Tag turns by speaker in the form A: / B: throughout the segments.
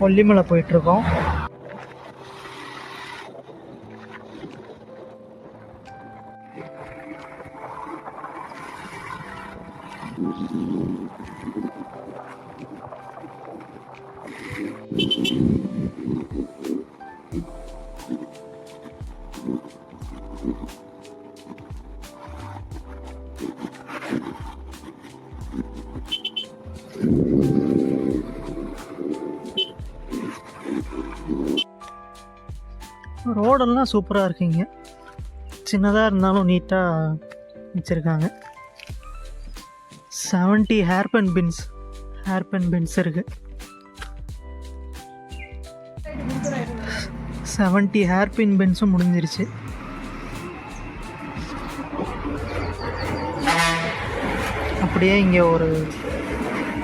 A: கொல்லிமலை போயிட்டுருக்கோம். ரோடெல்லாம் சூப்பராக இருக்குங்க. சின்னதாக இருந்தாலும் நீட்டாக வச்சுருக்காங்க. Seventy hairpin bends hairpin bends இருக்குது செவன்ட்டி ஹேர்பின் பென்ஸும் முடிஞ்சிருச்சு. அப்படியே இங்கே ஒரு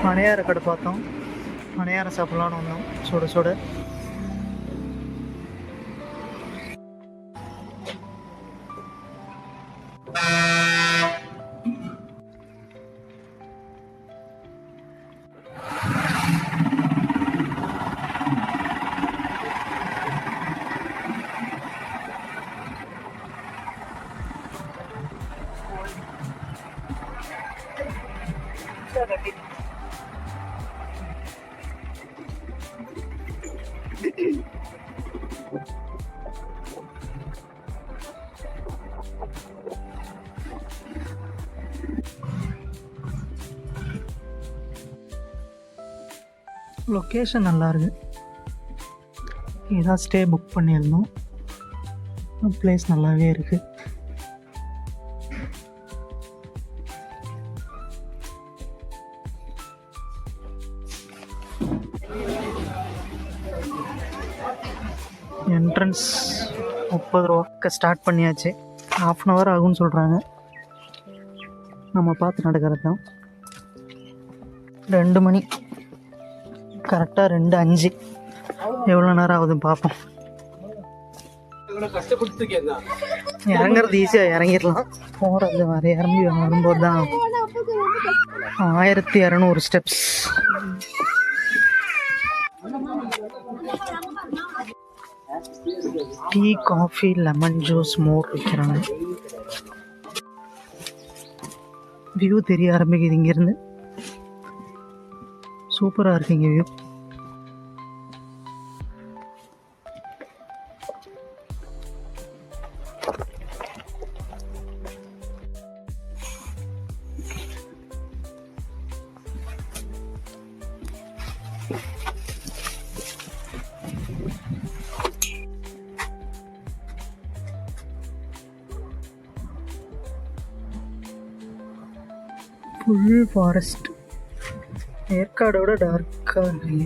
A: பனையார கடை பார்த்தோம். பனையாரம் சாப்பிட்லான்னு வந்தோம். சுட சுட. லொக்கேஷன் நல்லா இருக்கு இதான் ஸ்டே புக் பண்ணியிருந்தோம். ப்ளேஸ் நல்லாவே இருக்கு. என்ட்ரன்ஸ் முப்பது ரூபாக்கு ஸ்டார்ட் பண்ணியாச்சு. ஹாஃப் அன் ஹவர் ஆகும்னு சொல்கிறாங்க நம்ம பார்த்து நடக்கிறது தான். ரெண்டு மணி. கரெக்டாக ரெண்டு அஞ்சு. எவ்வளோ நேரம் ஆகுதுன்னு பார்ப்போம். இறங்குறது ஈஸியாக இறங்கிடலாம். போகிறது வர இறங்கி வரும்போது தான் ஆயிரத்தி இரநூறு steps tea coffee lemon juice மோர் விற்கிறாங்க வியூ தெரிய ஆரம்பிக்குது இங்கேருந்து. சூப்பராக இருக்கு Thank வியூ ஃபுல் ஃபாரஸ்ட் ஏற்காடோட டார்க்காக இருக்கு.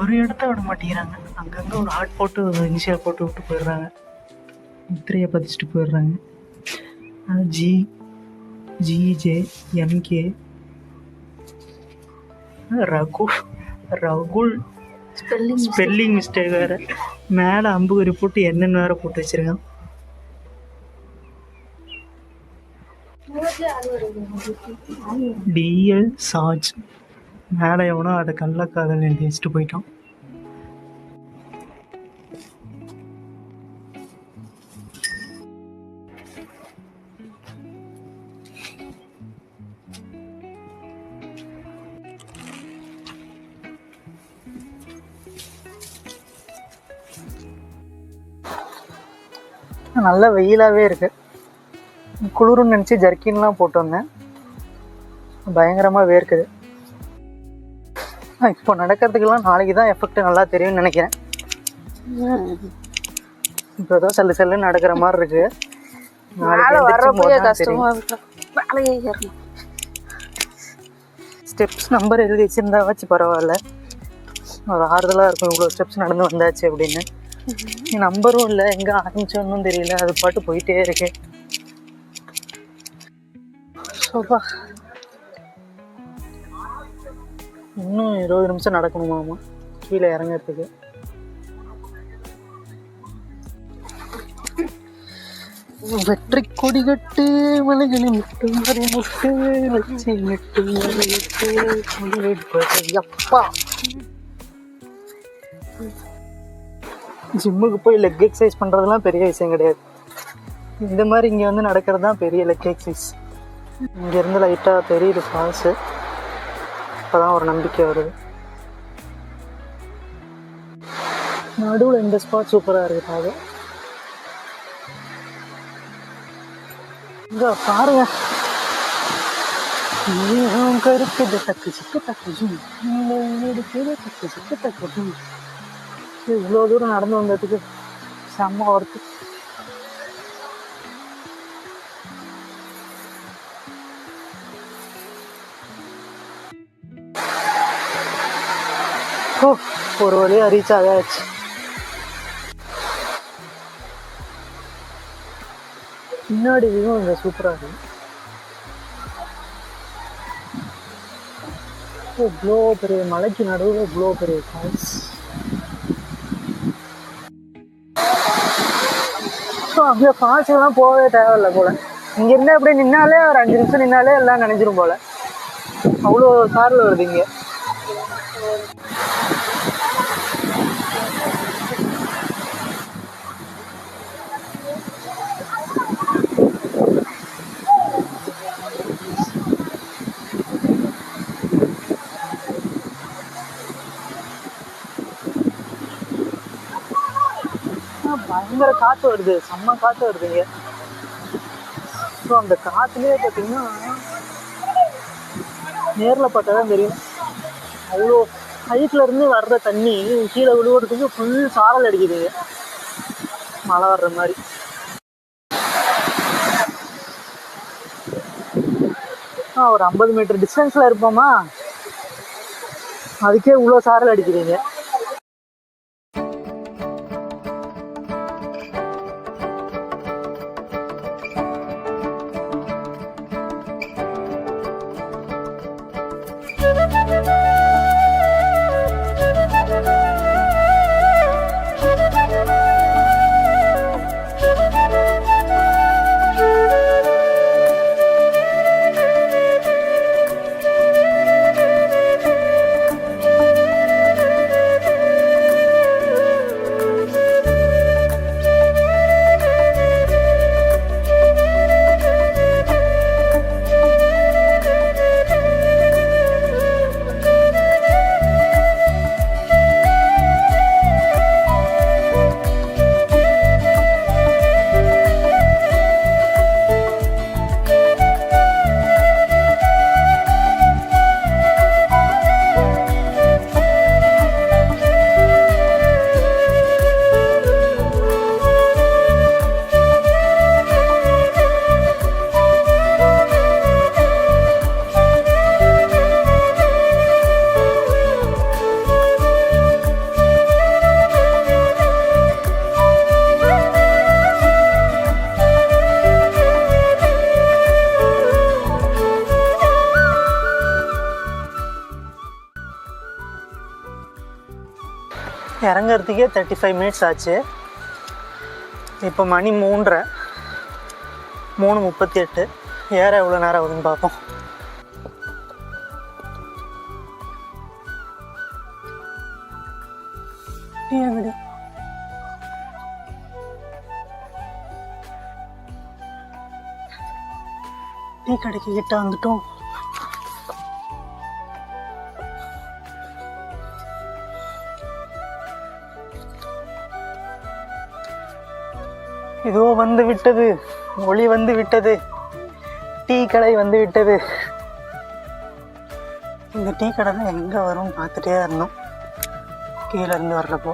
A: ஒரு இடத்த விட மாட்டேங்கிறாங்க. அங்கங்கே ஒரு ஹாட் போட்டு இனிஷியல் போட்டு விட்டு போயிடுறாங்க. முத்திரையை பதிச்சுட்டு போயிடுறாங்க. G GJ MK Ragu Ragul
B: spelling
A: spelling mistake வேறு. மேலே அம்புகுறி போட்டு என்னென்னு வேறு போட்டு வச்சிருக்கான். டிஎல் சார்ஜ் மேலே எவனோ அதை கள்ளக்காதல் எழுதி வச்சுட்டு போயிட்டான். நல்ல வெயிலாகவே இருக்கு. குளிருன்னு நினச்சி ஜர்க்கின்லாம் போட்டு வந்தேன் பயங்கரமாக வேர்க்குது இப்போ நடக்கிறதுக்கெல்லாம் நாளைக்கு தான் எஃபெக்ட் நல்லா தெரியும்னு நினைக்கிறேன். இப்போ தான் சல்லு சல்லுன்னு நடக்கிற மாதிரி இருக்கு. ஸ்டெப்ஸ் நம்பர் எழுதி வச்சிருந்தா வச்சு பரவாயில்ல. ஒரு ஆறுதலாக இருக்கும். இவ்வளோ ஸ்டெப்ஸ் நடந்து வந்தாச்சு அப்படின்னு. நம்பரும் இல்லை எங்கே ஆரம்பிச்சோன்னு தெரியல அது பாட்டு போயிட்டே இருக்கு. சோபா. இன்னும் இருபது நிமிஷம் நடக்கணுமாமா கீழே இறங்குறதுக்கு. வெற்றி கொடி கட்டு மலைகளில் முட்டு மறை முட்டு லட்சி நட்டு மலை கொடியெடுப்பது அப்பா. ஜிம்முக்கு போய் லெக் எக்ஸசைஸ் பண்ணுறதுலாம் பெரிய விஷயம் கிடையாது. இந்த மாதிரி இங்கே வந்து நடக்கிறது தான் பெரிய லெக் எக்ஸசைஸ் இங்கேருந்து லைட்டாக தெரியுது ஃபால்ஸு இப்போ தான் ஒரு நம்பிக்கை வருது. நடுவில் இந்த ஸ்பாட் சூப்பராக இருக்குது பாரு. பாருங்க. மேகம் கருக்குது டக்கு சிக்கு ஜும். எடுக்குது சிக்கு ஜும். இவ்வளோ தூரம் நடந்து வந்ததுக்கு செம்ம ஒர்த்து ஓ ஒரு வழியாக ரீச் ஆகாச்சு பின்னாடி வியூ இங்கே சூப்பராக இருக்கு இவ்வளோ பெரிய மலைக்கு நடுவில் இவ்வளோ பெரிய ஃபால்ஸ் அப்படியே ஃபால்ஸ்லாம் போகவே தேவையில்லை போல. இங்கேருந்து அப்படியே நின்னாலே ஒரு அஞ்சு நிமிஷம் நின்னாலே எல்லாம் நினைஞ்சிரும் போல. அவ்வளோ காரில் வருது இங்கே. பயங்கர காற்று வருது. செம்ம காற்று வருது இங்கே. ஸோ அந்த காற்றுலேயே பார்த்தீங்கன்னா நேரில் பார்த்தா தான் தெரியும். அவ்வளோ ஹைட்ல இருந்து வர்ற தண்ணி கீழே விழுவுறதுக்கு ஃபுல் சாரல் அடிக்குதுங்க மழை வர்ற மாதிரி. ஆ ஒரு ஐம்பது மீட்டர் டிஸ்டன்ஸில் இருப்போமா? அதுக்கே இவ்வளோ சாரல் அடிக்கிறீங்க இறங்குறதுக்கே தேர்ட்டி ஃபைவ் மினிட்ஸ் ஆச்சு. இப்போ மணி மூன்றரை. மூணு முப்பத்தி எட்டு. ஏற எவ்வளோ நேரம் ஆகுதுன்னு பார்ப்போம். டீ டீ கடைக்கு கிட்ட வந்துட்டோம். இதோ வந்து விட்டது. ஒளி வந்து விட்டது. டீ கடை வந்து விட்டது. இந்த டீ கடை தான் எங்கே வரும்னு பார்த்துட்டே இருந்தோம். கீழே இருந்து வர்றப்போ.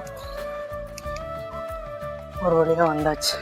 A: ஒரு வழியாக வந்தாச்சு.